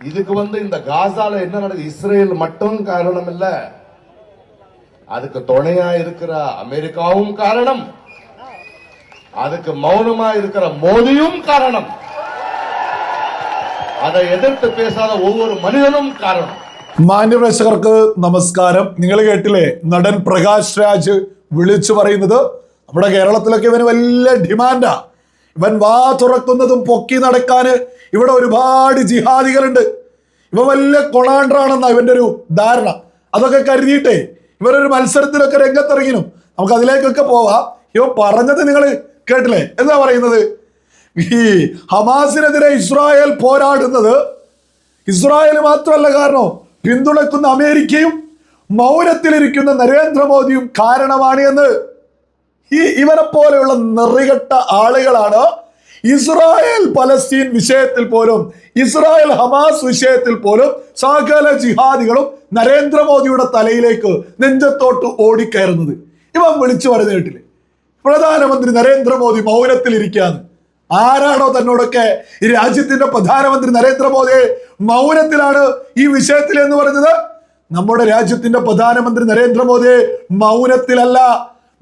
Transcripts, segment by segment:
இதுக்கு வந்து இந்த காசால என்ன நடக்குது இஸ்ரேல் மட்டும் காரணம் இல்ல அதுக்கு துணையா இருக்கிற அமெரிக்காவும் காரணம் அதுக்கு மௌனமா இருக்கிற மோடியும் காரணம் அதை எதிர்த்து பேசாத ஒவ்வொரு மனிதனும் காரணம் മാന്യപ്രേക്ഷകർക്ക് നമസ്കാരം നിങ്ങൾ കേട്ടില്ലേ നടൻ പ്രകാശ് രാജ് വിളിച്ചു പറയുന്നത് നമ്മുടെ കേരളത്തിലൊക്കെ ഇവന് വലിയ ഡിമാൻഡാ ഇവൻ വാ തുറക്കുന്നതും പൊക്കി നടക്കാന് ഇവിടെ ഒരുപാട് ജിഹാദികളുണ്ട്. ഇവ വലിയ കൊണാണ്ടറാണെന്നാ ഇവന്റെ ഒരു ധാരണ. അതൊക്കെ കരുതിയിട്ടേ ഇവരൊരു മത്സരത്തിലൊക്കെ രംഗത്തിറങ്ങിനും നമുക്ക് അതിലേക്കൊക്കെ പോവാം. ഇവ പറഞ്ഞത് നിങ്ങൾ കേട്ടില്ലേ? എന്താ പറയുന്നത്? ഈ ഹമാസിനെതിരെ ഇസ്രായേൽ പോരാടുന്നത് ഇസ്രായേൽ മാത്രമല്ല കാരണം? പിന്തുണക്കുന്ന അമേരിക്കയും മൗനത്തിലിരിക്കുന്ന നരേന്ദ്രമോദിയും കാരണമാണ് എന്ന് ഈ ഇവരെ പോലെയുള്ള നിറികെട്ട ആളുകളാണ് ഇസ്രായേൽ പലസ്തീൻ വിഷയത്തിൽ പോലും ഇസ്രായേൽ ഹമാസ് വിഷയത്തിൽ പോലും സകല ജിഹാദികളും നരേന്ദ്രമോദിയുടെ തലയിലേക്ക് നെഞ്ചത്തോട്ട് ഓടിക്കയറുന്നത്. ഇവൻ വിളിച്ചു പറയുന്ന കേട്ടില്ലേ? പ്രധാനമന്ത്രി നരേന്ദ്രമോദി മൗനത്തിലിരിക്കാന്ന് ആരാണോ തന്നോടൊക്കെ ഈ രാജ്യത്തിന്റെ പ്രധാനമന്ത്രി നരേന്ദ്രമോദി മൗനത്തിലാണ് ഈ വിഷയത്തിൽ എന്ന് പറഞ്ഞത്? നമ്മുടെ രാജ്യത്തിന്റെ പ്രധാനമന്ത്രി നരേന്ദ്രമോദി മൗനത്തിലല്ല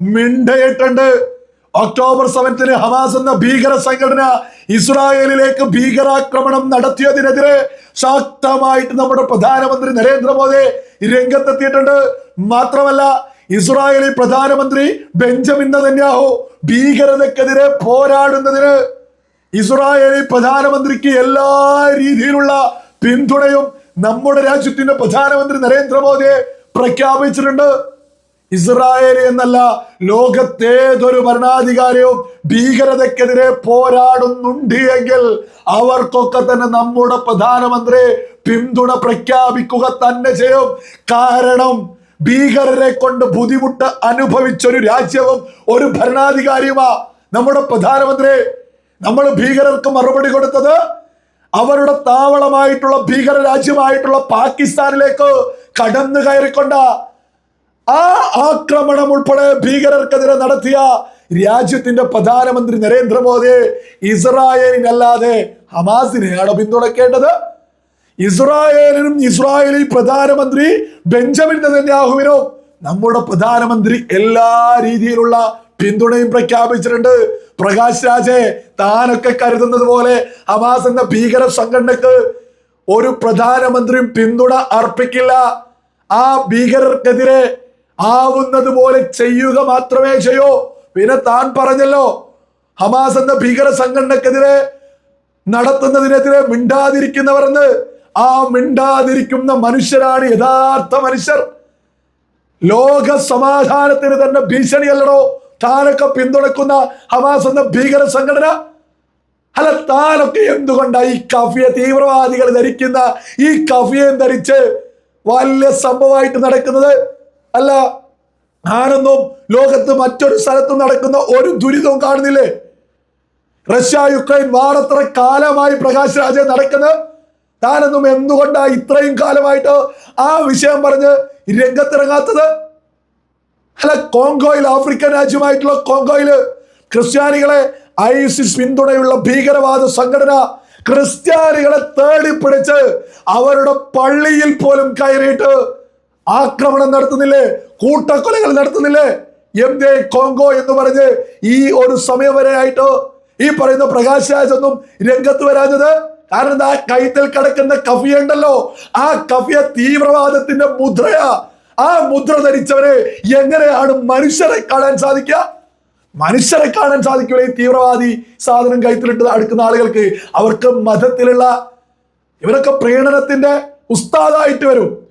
മിണ്ടയിട്ടുണ്ട്. ഒക്ടോബർ സെവൻത്തിന് ഹമാസ് എന്ന ഭീകര സംഘടന ഇസ്രായേലിലേക്ക് ഭീകരാക്രമണം നടത്തിയതിനെതിരെ ശക്തമായിട്ട് നമ്മുടെ പ്രധാനമന്ത്രി നരേന്ദ്രമോദി രംഗത്തെത്തിയിട്ടുണ്ട്. മാത്രമല്ല ഇസ്രായേലി പ്രധാനമന്ത്രി ബെഞ്ചമിൻ നെതന്യാഹു ഭീകരതക്കെതിരെ പോരാടുന്നതിന് ഇസ്രായേലി പ്രധാനമന്ത്രിക്ക് എല്ലാ രീതിയിലുള്ള പിന്തുണയും നമ്മുടെ രാജ്യത്തിന്റെ പ്രധാനമന്ത്രി നരേന്ദ്രമോദിയെ പ്രഖ്യാപിച്ചിട്ടുണ്ട്. ഇസ്രായേൽ എന്നല്ല ലോകത്തേതൊരു ഭരണാധികാരിയും ഭീകരതക്കെതിരെ പോരാടുന്നുണ്ട് എങ്കിൽ അവർക്കൊക്കെ തന്നെ നമ്മുടെ പ്രധാനമന്ത്രി പിന്തുണ പ്രഖ്യാപിക്കുക തന്നെ ചെയ്യും. കാരണം ഭീകരരെ കൊണ്ട് ബുദ്ധിമുട്ട് അനുഭവിച്ചൊരു രാജ്യവും ഒരു ഭരണാധികാരിയുമാ നമ്മുടെ പ്രധാനമന്ത്രി. നമ്മൾ ഭീകരർക്ക് മറുപടി കൊടുത്തത് അവരുടെ താവളമായിട്ടുള്ള ഭീകര രാജ്യമായിട്ടുള്ള പാകിസ്ഥാനിലേക്ക് കടന്നു കയറിക്കൊണ്ട ആ ആക്രമണം ഉൾപ്പെടെ ഭീകരർക്കെതിരെ നടത്തിയ രാജ്യത്തിന്റെ പ്രധാനമന്ത്രി നരേന്ദ്രമോദി ഇസ്രായേലിനല്ലാതെ ഹമാസിനെയാണ് പിന്തുണക്കേണ്ടത്. ഇസ്രായേലിനും ഇസ്രായേലി പ്രധാനമന്ത്രി ബെഞ്ചമിൻ നെതന്യാഹുവിനും നമ്മുടെ പ്രധാനമന്ത്രി എല്ലാ രീതിയിലുള്ള പിന്തുണയും പ്രഖ്യാപിച്ചിട്ടുണ്ട്. പ്രകാശ് രാജെ താനൊക്കെ കരുതുന്നത് പോലെ ഹമാസ് എന്ന ഭീകര സംഘടനക്ക് ഒരു പ്രധാനമന്ത്രിയും പിന്തുണ അർപ്പിക്കില്ല. ആ ഭീകരർക്കെതിരെ ആവുന്നത് പോലെ ചെയ്യുക മാത്രമേ ചെയ്യൂ. പിന്നെ താൻ പറഞ്ഞല്ലോ ഹമാസ് എന്ന ഭീകര സംഘടനക്കെതിരെ നടത്തുന്നതിനെതിരെ മിണ്ടാതിരിക്കുന്നവർന്ന് ആ മിണ്ടാതിരിക്കുന്ന മനുഷ്യരാണ് യഥാർത്ഥ മനുഷ്യർ. ലോക സമാധാനത്തിന് തന്നെ ഭീഷണിയല്ലടോ. താനൊക്കെ പിന്തുണക്കുന്ന ഹമാസ് എന്ന ഭീകര സംഘടന. അല്ല താനൊക്കെ എന്തുകൊണ്ടാണ് ഈ കഫിയെ തീവ്രവാദികൾ ധരിക്കുന്ന ഈ കഫിയെ ധരിച്ച് വലിയ സംഭവമായിട്ട് നടക്കുന്നത്? അല്ല ആനൊന്നും ലോകത്ത് മറ്റൊരു സ്ഥലത്തും നടക്കുന്ന ഒരു ദുരിതവും കാണുന്നില്ലേ? റഷ്യ യുക്രൈൻ വാറത്ര കാലമായി പ്രകാശ് രാജ നടക്കുന്നത് താനൊന്നും എന്തുകൊണ്ടാ ഇത്രയും കാലമായിട്ട് ആ വിഷയം പറഞ്ഞ് രംഗത്തിറങ്ങാത്തത്? അല്ല കോങ്കോയിൽ ആഫ്രിക്കൻ രാജ്യമായിട്ടുള്ള കോങ്കോയിൽ ക്രിസ്ത്യാനികളെ ഐസിസ് പിന്തുണയുള്ള ഭീകരവാദ സംഘടന ക്രിസ്ത്യാനികളെ തേടിപ്പിടിച്ച് അവരുടെ പള്ളിയിൽ പോലും കയറിയിട്ട് ആക്രമണം നടത്തുന്നില്ലേ? കൂട്ടക്കൊലകൾ നടത്തുന്നില്ലേ? എന്തേ കോങ്കോ എന്ന് പറഞ്ഞ് ഈ ഒരു സമയം വരെ ആയിട്ട് ഈ പറയുന്ന പ്രകാശ് രാജ് ഒന്നും രംഗത്ത് വരാഞ്ഞത്? കാരണം ആ കൈത്തിൽ കിടക്കുന്ന കഫിയ ഉണ്ടല്ലോ. ആ കഫിയ തീവ്രവാദത്തിന്റെ മുദ്രയാ. ആ മുദ്ര ധരിച്ചവരെ എങ്ങനെയാണ് മനുഷ്യരെ കാണാൻ സാധിക്കുക? മനുഷ്യരെ കാണാൻ സാധിക്കില്ല ഈ തീവ്രവാദി സാധനം കൈത്തിലിട്ട് അടുക്കുന്ന ആളുകൾക്ക്? അവർക്ക് മതത്തിലുള്ള ഇവരൊക്കെ പ്രീണനത്തിന്റെ ഉസ്താദായിട്ട് വരും.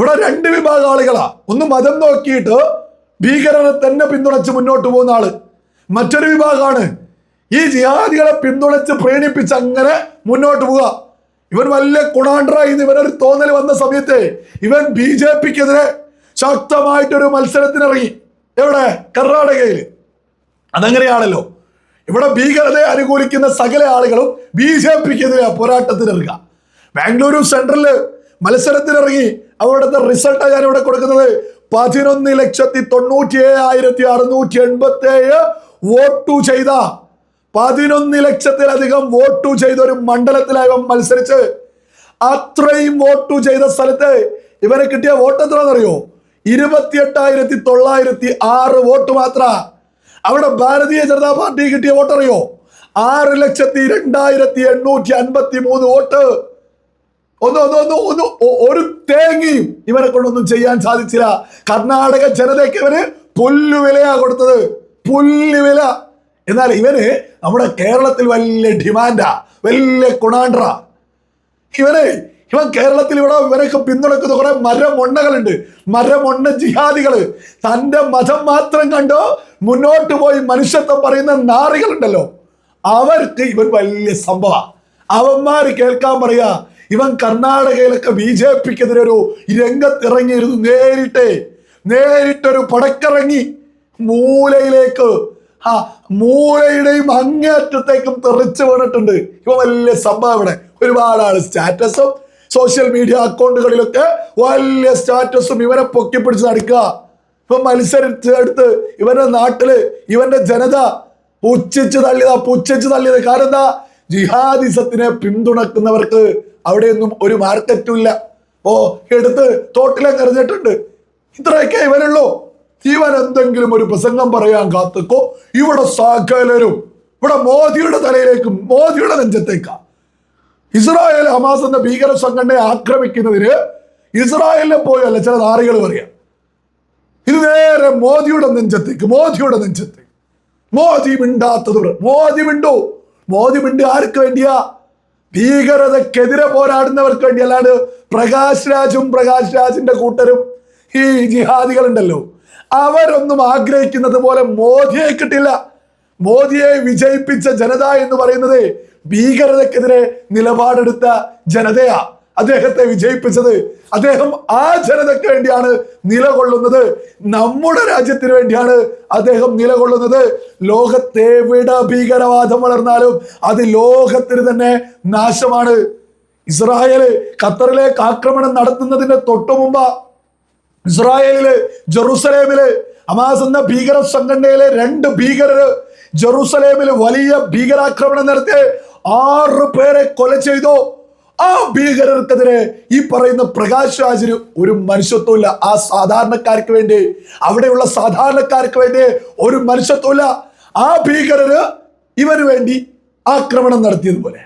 ഇവിടെ രണ്ട് വിഭാഗം ആളുകളാ ഒന്ന് മതം നോക്കിയിട്ട് ഭീകരനെ തന്നെ പിന്തുണച്ച് മുന്നോട്ട് പോകുന്ന ആൾ. മറ്റൊരു വിഭാഗമാണ് ഈ ജിഹാദികളെ പിന്തുണച്ച് പ്രേണിപ്പിച്ച് അങ്ങനെ മുന്നോട്ട് പോവുക. ഇവൻ വലിയ എന്ന് ഇവനൊരു തോന്നൽ വന്ന സമയത്ത് ഇവൻ ബി ജെ പിക്കെതിരെ ശക്തമായിട്ടൊരു മത്സരത്തിനിറങ്ങി. എവിടെ? കർണാടകയിൽ അതങ്ങനെയാണല്ലോ. ഇവിടെ ഭീകരതയെ അനുകൂലിക്കുന്ന സകല ആളുകളും ബി ജെ പിക്കെതിരെ പോരാട്ടത്തിനിറങ്ങുക. ബാംഗ്ലൂരു സെൻട്രലിൽ മത്സരത്തിനിറങ്ങി. അവിടുത്തെ റിസൾട്ട് ഞാൻ ഇവിടെ കൊടുക്കുന്നത് പതിനൊന്ന് ലക്ഷത്തി തൊണ്ണൂറ്റി ഏഴായിരത്തി അറുന്നൂറ്റി എൺപത്തി ഏഴ് വോട്ടു ചെയ്ത പതിനൊന്ന് ലക്ഷത്തിലധികം വോട്ടു ചെയ്ത ഒരു മണ്ഡലത്തിലായി മത്സരിച്ച്. അത്രയും വോട്ടു ചെയ്ത സ്ഥലത്ത് ഇവരെ കിട്ടിയ വോട്ട് എത്രയാണെന്നറിയോ? ഇരുപത്തിയെട്ടായിരത്തി തൊള്ളായിരത്തി ആറ് വോട്ട് മാത്ര. അവിടെ ഭാരതീയ ജനതാ പാർട്ടി കിട്ടിയ വോട്ട് അറിയോ ആറ് ലക്ഷത്തി രണ്ടായിരത്തി എണ്ണൂറ്റി അൻപത്തി മൂന്ന് വോട്ട്. ഒന്ന് ഒന്ന് ഒന്ന് ഒരു തേങ്ങയും ഇവരെ കൊണ്ടൊന്നും ചെയ്യാൻ സാധിച്ചില്ല. കർണാടക ജനതയ്ക്ക് ഇവർ പുല്ലുവിലയാ കൊടുത്തത്. പുല്ലുവില. എന്നാൽ ഇവന് നമ്മുടെ കേരളത്തിൽ വലിയ ഡിമാൻഡാ. വലിയ കുണാണ്ട്ര ഇവനെ ഇവൻ കേരളത്തിൽ ഇവിടെ ഇവരൊക്കെ പിന്തുണക്കുന്ന കുറെ മരമൊണ്ണകളുണ്ട്. മരമൊണ്ണ ജിഹാദികൾ. തന്റെ മതം മാത്രം കണ്ടോ മുന്നോട്ട് പോയി മനുഷ്യത്വം പറയുന്ന നാറികളുണ്ടല്ലോ. അവർക്ക് ഇവൻ വലിയ സംഭവ. അവന്മാര് കേൾക്കാൻ പറയാ ഇവൻ കർണാടകയിലൊക്കെ ബി ജെ പിക്കെതിരെ ഒരു രംഗത്തിറങ്ങിയിരുന്നു. നേരിട്ട് നേരിട്ടൊരു പടക്കിറങ്ങി മൂലയിലേക്ക് ആ മൂലയുടെയും അങ്ങേറ്റത്തേക്കും തെറിച്ചു വീണിട്ടുണ്ട്. ഇവ വലിയ സംഭവം ഇവിടെ. ഒരുപാട് ആൾ സ്റ്റാറ്റസും സോഷ്യൽ മീഡിയ അക്കൗണ്ടുകളിലൊക്കെ വലിയ സ്റ്റാറ്റസും ഇവരെ പൊക്കി പിടിച്ച് നടക്കുക ഇപ്പൊ മത്സരിച്ചെടുത്ത് ഇവന്റെ നാട്ടിൽ ഇവന്റെ ജനത പുച്ഛിച്ച് തള്ളിയതാ പുച്ഛിച്ച് തള്ളിയത്. കാരണം എന്താ? ജിഹാദിസത്തിനെ പിന്തുണക്കുന്നവർക്ക് അവിടെയൊന്നും ഒരു മാർക്കറ്റും ഇല്ല. ഓ എടുത്ത് തോട്ടിലങ്ങ് എറിഞ്ഞിട്ടുണ്ട്. ഇത്രയൊക്കെ ഇവനുള്ളൂ ഇവൻ എന്തെങ്കിലും ഒരു പ്രസംഗം പറയാൻ കാത്തുക്കോ. ഇവിടെ സകലരും ഇവിടെ മോദിയുടെ തലയിലേക്ക് മോദിയുടെ നെഞ്ചത്തേക്കാ. ഇസ്രായേൽ ഹമാസ് എന്ന ഭീകര സംഘടനയെ ആക്രമിക്കുന്നതിന് ഇസ്രായേലിനെ പോയല്ല ചില നാറികൾ പറയാം. ഇത് നേരെ മോദിയുടെ നെഞ്ചത്തേക്ക് മോദിയുടെ നെഞ്ചത്തേക്ക്. മോദി മിണ്ടാത്തത് മോദി മിണ്ടു. മോദി മിണ്ട് ആർക്ക് വേണ്ടിയാ? ഭീകരതക്കെതിരെ പോരാടുന്നവർക്ക് വേണ്ടി അല്ലാണ്ട് പ്രകാശ് രാജും പ്രകാശ് രാജിന്റെ കൂട്ടരും ഈ ജിഹാദികളുണ്ടല്ലോ. അവരൊന്നും ആഗ്രഹിക്കുന്നത് പോലെ മോദിയെ കിട്ടില്ല. മോദിയെ വിജയിപ്പിച്ച ജനത എന്ന് പറയുന്നത് ഭീകരതക്കെതിരെ നിലപാടെടുത്ത ജനതയാ. അദ്ദേഹത്തെ വിജയിപ്പിച്ചത് അദ്ദേഹം ആ ജനതയ്ക്ക് വേണ്ടിയാണ് നിലകൊള്ളുന്നത്. നമ്മുടെ രാജ്യത്തിന് വേണ്ടിയാണ് അദ്ദേഹം നിലകൊള്ളുന്നത്. ലോകത്തെവിടെ ഭീകരവാദം വളർന്നാലും അത് ലോകത്തിന് തന്നെ നാശമാണ്. ഇസ്രായേൽ ഖത്തറിലേക്ക് ആക്രമണം നടത്തുന്നതിന് തൊട്ടു മുമ്പ് ഇസ്രായേലിൽ ജെറുസലേമിൽ ഹമാസ് എന്ന ഭീകര സംഘടനയിലെ രണ്ട് ഭീകരര് ജെറുസലേമിൽ വലിയ ഭീകരാക്രമണം നടത്തി ആറ് പേരെ കൊല ചെയ്തു. ആ ഭീകരർക്കെതിരെ ഈ പറയുന്ന പ്രകാശ് രാജിന് ഒരു മനുഷ്യത്വമില്ല. ആ സാധാരണക്കാർക്ക് വേണ്ടി അവിടെയുള്ള സാധാരണക്കാർക്ക് വേണ്ടി ഒരു മനുഷ്യത്വമില്ല. ആ ഭീകരര് ഇവന് വേണ്ടി ആക്രമണം നടത്തിയതുപോലെ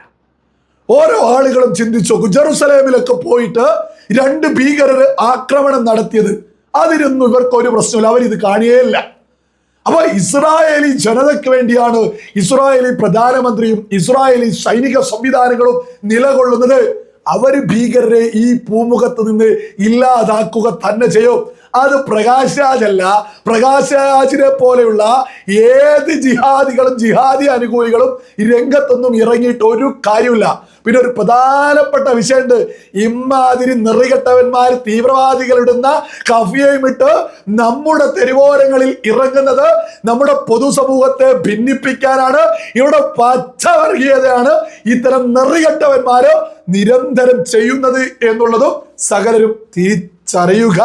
ഓരോ ആളുകളും ചിന്തിച്ചു നോക്കും. ജെറുസലേമിലൊക്കെ പോയിട്ട് രണ്ട് ഭീകരര് ആക്രമണം നടത്തിയത്. അതിനൊന്നും ഇവർക്ക് ഒരു പ്രശ്നമില്ല. അവരിത് കാണിയേയില്ല അപ്പൊ ഇസ്രായേലി ജനതയ്ക്ക് വേണ്ടിയാണ് ഇസ്രായേലി പ്രധാനമന്ത്രിയും ഇസ്രായേലി സൈനിക സംവിധാനങ്ങളും നിലകൊള്ളുന്നത്. അവർ ഭീകരരെ ഈ ഭൂമുഖത്ത് നിന്ന് ഇല്ലാതാക്കുക തന്നെ ചെയ്യും. അത് പ്രകാശ് രാജല്ല പ്രകാശ് രാജിനെ പോലെയുള്ള ഏത് ജിഹാദികളും ജിഹാദി അനുകൂലികളും രംഗത്തൊന്നും ഇറങ്ങിയിട്ട് ഒരു കാര്യമില്ല പിന്നെ ഒരു പ്രധാനപ്പെട്ട വിഷയമുണ്ട്. ഇമ്മാതിരി നിറികെട്ടവന്മാർ തീവ്രവാദികളിടുന്ന കഫിയയും നമ്മുടെ തെരുവോരങ്ങളിൽ ഇറങ്ങുന്നത് നമ്മുടെ പൊതുസമൂഹത്തെ ഭിന്നിപ്പിക്കാനാണ്. ഇവിടെ പച്ചവർഗീയതയാണ്. ഇത്തരം നെറികെട്ടവന്മാര് നിരന്തരം ചെയ്യുന്നത് എന്നുള്ളതും സകലരും തിരിച്ചറിയുക.